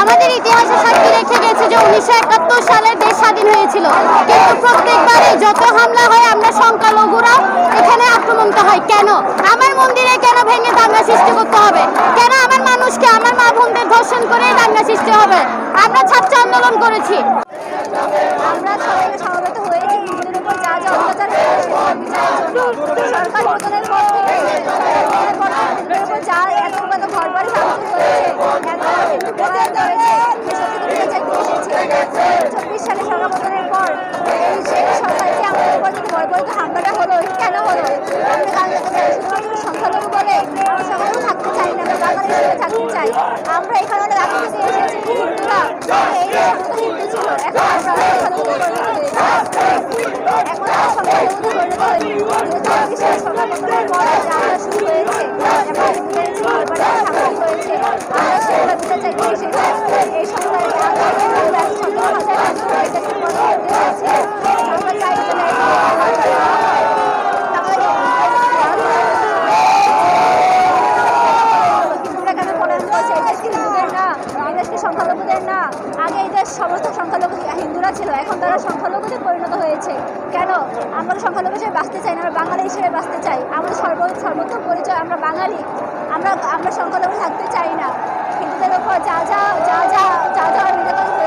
আমাদের ইতিহাসে সাক্ষী রেখে গেছে যে উনিশশো একাত্তর সালে দেশ স্বাধীন হয়েছিল। কিন্তু প্রত্যেকবারে যত হামলা হয়, আমরা সংখ্যালঘুরা এখানে আক্রমণটা হয়। কেন? আমার মন্দিরে কেন ভেঙে দাঙ্গা সৃষ্টি করতে হবে? কেন আমার মানুষকে, আমার মা বোনদের ধর্ষণ করে দাঙ্গা সৃষ্টি হবে? আমরা ছাত্র আন্দোলন করেছি। সরকার থেকে সরকার পতনের পর থেকে হিন্দুদের উপর যা এত কত ঘর বাড়ি ভাঙচুর হয়েছে এত হিন্দু পলায়ন হয়েছে সেসব থেকে দূরে চাইতে এসেছি চব্বিশ সালে সরকার পতনের পর এই সেই সরকারকে আমাদের উপর যদি বর্বরিত হামলাটা হলো কেন হলো আমরা জানতে চাই শুধুমাত্র সংখ্যালঘু বলে আমরা সংখ্যালঘু থাকতে চাই না আমরা বাঙালি থাকতে চাই। আমরা এখানে অনেক আগে থেকে এসেছি হিন্দুরা এই সমস্ত হিন্দু ছিল, এখন আমরা এখন সংখ্যালঘুতে পরিণত হয়েছি দু হাজার চব্বিশ করছে এই দেশ কি হিন্দুদের না এই দেশ সংখ্যালঘুদের না আগে এই দেশ সমস্ত সংখ্যালঘু হিন্দুরা ছিল এখন তারা সংখ্যালঘুতে পরিণত হয়েছে কেন আমরা সংখ্যালঘু হিসেবে বাঁচতে চাই না আমরা বাঙালি হিসেবে বাঁচতে চাই আমরা সর্ব সর্বোত্তম পরিচয় আমরা বাঙালি আমরা আমরা সংখ্যালঘু থাকতে চাই না হিন্দুদের ওপর যা যা যা যা যা যা